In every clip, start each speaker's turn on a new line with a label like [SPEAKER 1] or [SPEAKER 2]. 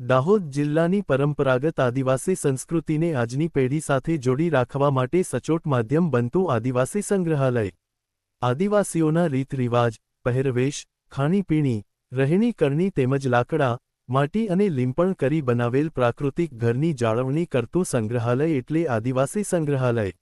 [SPEAKER 1] દાહોદ જિલ્લાની પરંપરાગત આદિવાસી સંસ્કૃતિને આજની પેઢી સાથે જોડી રાખવા માટે સચોટ માધ્યમ બનતું આદિવાસી સંગ્રહાલય. આદિવાસીઓના રીત રિવાજ, પહેરવેશ, ખાણીપીણી, રહેણી કરણી તેમજ લાકડા, માટી અને લીંપણ કરી બનાવેલ પ્રાકૃતિક ઘરની જાળવણી કરતું સંગ્રહાલય એટલે આદિવાસી સંગ્રહાલય.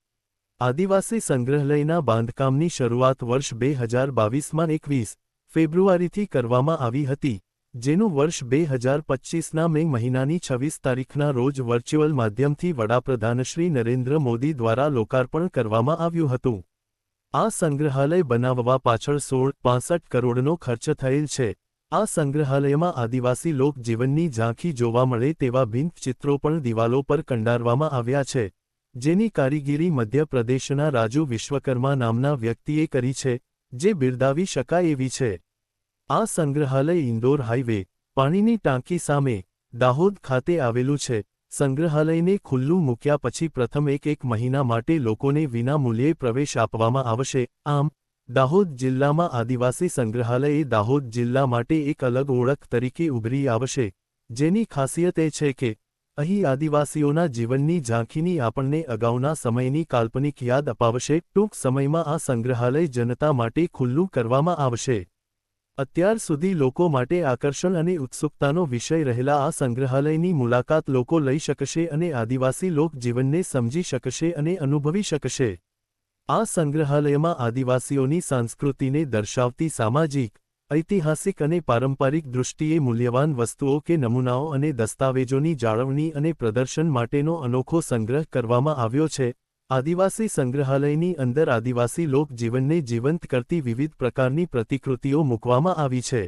[SPEAKER 1] આદિવાસી સંગ્રહાલયના બાંધકામની શરૂઆત વર્ષ બે હજાર બાવીસમાં એકવીસ ફેબ્રુઆરીથી કરવામાં આવી હતી. જેનું વર્ષ બે હજાર પચ્ચીસના મે મહિનાની છવ્વીસ તારીખના રોજ વર્ચ્યુઅલ માધ્યમથી વડાપ્રધાન શ્રી નરેન્દ્ર મોદી દ્વારા લોકાર્પણ કરવામાં આવ્યું હતું. આ સંગ્રહાલય બનાવવા પાછળ સોળ, પાસઠ કરોડનો ખર્ચ થયેલ છે. આ સંગ્રહાલયમાં આદિવાસી લોકજીવનની ઝાંખી જોવા મળે તેવા ભિંત ચિત્રો પણ દિવાલો પર કંડારવામાં આવ્યા છે. જેની કારીગીરી મધ્યપ્રદેશના રાજુ વિશ્વકર્મા નામના વ્યક્તિએ કરી છે, જે બિરદાવી શકાય એવી છે. આ સંગ્રહાલય ઇન્દોર હાઇવે પાણીની ટાંકી સામે, દાહોદ ખાતે આવેલું છે. સંગ્રહાલયને ખુલ્લું મૂક્યા પછી પ્રથમ એક એક મહિના માટે લોકોને વિના મૂલ્યે પ્રવેશ આપવામાં આવશે. આમ, દાહોદ જિલ્લામાં આદિવાસી સંગ્રહાલય દાહોદ જિલ્લા માટે એક અલગ ઓળખ તરીકે ઉભરી આવશે. જેની ખાસિયત એ છે કે, અહીં આદિવાસીઓના જીવનની ઝાંખીની આપણને અગાઉના સમયની કાલ્પનિક યાદ અપાવશે. ટૂંક સમયમાં આ સંગ્રહાલય જનતા માટે ખુલ્લું કરવામાં આવશે. અત્યાર સુધી લોકો માટે આકર્ષણ અને ઉત્સુકતાનો વિષય રહેલા આ સંગ્રહાલયની મુલાકાત લોકો લઈ શકશે અને આદિવાસી લોકજીવનને સમજી શકશે અને અનુભવી શકશે. આ સંગ્રહાલયમાં આદિવાસીઓની સંસ્કૃતિને દર્શાવતી સામાજિક, ઐતિહાસિક અને પારંપરિક દૃષ્ટિએ મૂલ્યવાન વસ્તુઓ કે નમૂનાઓ અને દસ્તાવેજોની જાળવણી અને પ્રદર્શન માટેનો અનોખો સંગ્રહ કરવામાં આવ્યો છે. આદિવાસી સંગ્રહાલયની અંદર આદિવાસી લોકજીવનને જીવંત કરતી વિવિધ પ્રકારની પ્રતિકૃતિઓ મૂકવામાં આવી છે.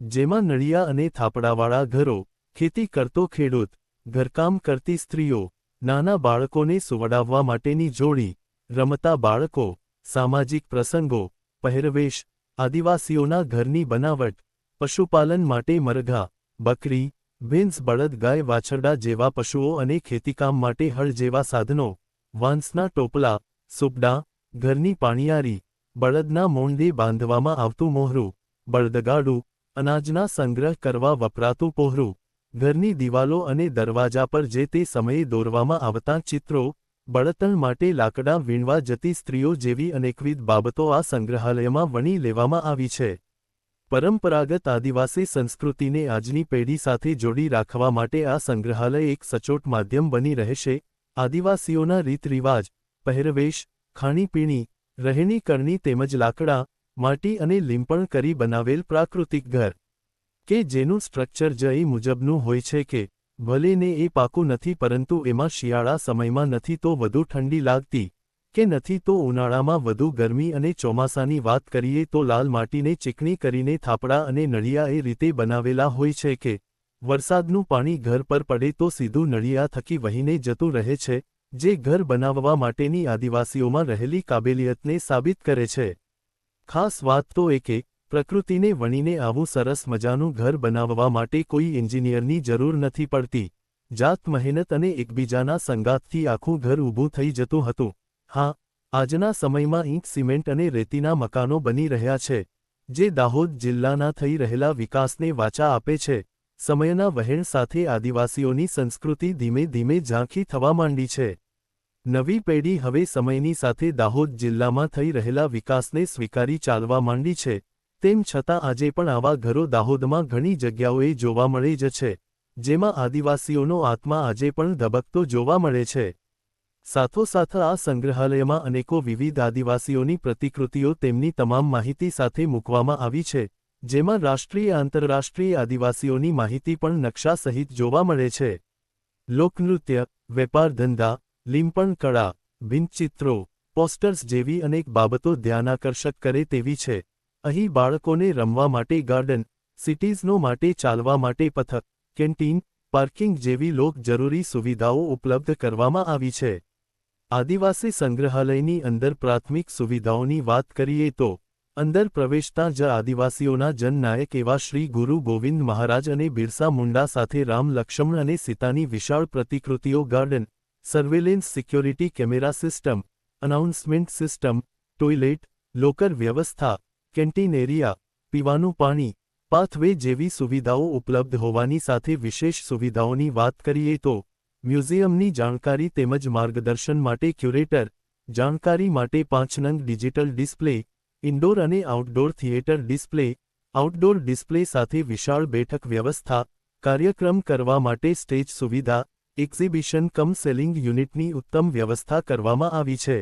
[SPEAKER 1] જેમાં નળિયા અને થાપડાવાળા ઘરો, ખેતી કરતો ખેડૂત, ઘરકામ કરતી સ્ત્રીઓ, નાના બાળકોને સુવડાવવા માટેની જોડી, રમતા બાળકો, સામાજિક પ્રસંગો, પહેરવેશ, આદિવાસીઓના ઘરની બનાવટ, પશુપાલન માટે મરઘા, બકરી, ભેંસ બળદ ગાય વાછરડા જેવા પશુઓ અને ખેતીકામ માટે હળ જેવા સાધનો વાંસના ટોપલા, સુપડા, ઘરની પાણીયારી, બળદના મોંડે બાંધવામાં આવતું મોહરું, બળદગાડું, અનાજના સંગ્રહ કરવા વપરાતું પોહરું, ઘરની દિવાલો અને દરવાજા પર જે તે સમયે દોરવામાં આવતા ચિત્રો, બળતણ માટે લાકડા વીણવા જતી સ્ત્રીઓ જેવી અનેકવિધ બાબતો આ સંગ્રહાલયમાં વણી લેવામાં આવી છે. પરંપરાગત આદિવાસી સંસ્કૃતિને આજની પેઢી સાથે જોડી રાખવા માટે આ સંગ્રહાલય એક સચોટ માધ્યમ બની રહેશે આદિવાસીઓના રીતરિવાજ, પહેરવેશ, ખાણીપીણી, રહેણી કરણી તેમજ લાકડા, માટી અને લીંપણ કરી બનાવેલ પ્રાકૃતિક ઘર, કે જેનું સ્ટ્રક્ચર જ એ મુજબનું હોય છે કે ભલે ને એ પાકું નથી પરંતુ એમાં શિયાળા સમયમાં નથી તો વધુ ઠંડી લાગતી કે નથી તો ઉનાળામાં વધુ ગરમી અને ચોમાસાની વાત કરીએ તો લાલ માટીને ચીકણી કરીને થાપડા અને નળિયા એ રીતે બનાવેલા હોય છે કે વરસાદનું પાણી ઘર પર પડે તો સીધું નળિયા થકી વહીને જતું રહે છે, જે ઘર બનાવવા માટેની આદિવાસીઓમાં રહેલી કાબેલિયતને સાબિત કરે છે. ખાસ વાત તો એ કે, પ્રકૃતિને વણીને આવું સરસ મજાનું ઘર બનાવવા માટે કોઈ એન્જિનિયરની જરૂર નથી પડતી. જાત મહેનત અને એકબીજાના સંગાતથી આખું ઘર ઊભું થઈ જતું હતું. હા, આજના સમયમાં ઈંટ, સિમેન્ટ અને રેતીના મકાનો બની રહ્યા છે, જે દાહોદ જિલ્લાના થઈ રહેલા વિકાસને વાચા આપે છે. સમયના વહેણ સાથે આદિવાસીઓની સંસ્કૃતિ ધીમે ધીમે ઝાંખી થવા માંડી છે. નવી પેઢી હવે સમયની સાથે દાહોદ જિલ્લામાં થઈ રહેલા વિકાસને સ્વીકારી ચાલવા માંડી છે. તેમ છતાં આજે પણ આવા ઘરો દાહોદમાં ઘણી જગ્યાઓએ જોવા મળે જ છે, જેમાં આદિવાસીઓનો આત્મા આજે પણ ધબકતો જોવા મળે છે. સાથોસાથ આ સંગ્રહાલયમાં અનેકો વિવિધ આદિવાસીઓની પ્રતિકૃતિઓ તેમની તમામ માહિતી સાથે મૂકવામાં આવી છે. જેમાં રાષ્ટ્રીય આંતરરાષ્ટ્રીય આદિવાસીઓની માહિતી પણ નકશા સહિત જોવા મળે છે. લોકનૃત્ય, વેપાર ધંધા, લીંપણ કળા ભિંતચિત્રો પોસ્ટર્સ જેવી અનેક બાબતો ધ્યાનાકર્ષક કરે તેવી છે. અહીં બાળકોને રમવા માટે ગાર્ડન, સિટીઝનો માટે ચાલવા માટે પથક, કેન્ટીન, પાર્કિંગ જેવી લોક જરૂરી સુવિધાઓ ઉપલબ્ધ કરવામાં આવી છે. આદિવાસી સંગ્રહાલયની અંદર પ્રાથમિક સુવિધાઓની વાત કરીએ તો અંદર પ્રવેશતા જ આદિવાસીઓના જનનાયક એવા શ્રી ગુરુ ગોવિંદ મહારાજ અને બિરસા મુંડા સાથે રામ લક્ષ્મણ અને સીતાની વિશાળ પ્રતિકૃતિઓ garden, surveillance security camera system, announcement system, toilet, locker વ્યવસ્થા, કેન્ટીન એરિયા, પીવાનું પાણી, પાથવે જેવી સુવિધાઓ ઉપલબ્ધ હોવાની સાથે વિશેષ સુવિધાઓની વાત કરીએ તો, મ્યુઝિયમની જાણકારી તેમજ માર્ગદર્શન માટે ક્યુરેટર, જાણકારી માટે પાંચ નંગ ડિજિટલ ડિસ્પ્લે ઇન્ડોર અને outdoor theatre display, outdoor display સાથે વિશાળ બેઠક વ્યવસ્થા, કાર્યક્રમ કરવા માટે સ્ટેજ સુવિધા, એક્ઝિબિશન કમ સેલિંગ યુનિટની ઉત્તમ વ્યવસ્થા કરવામાં આવી છે.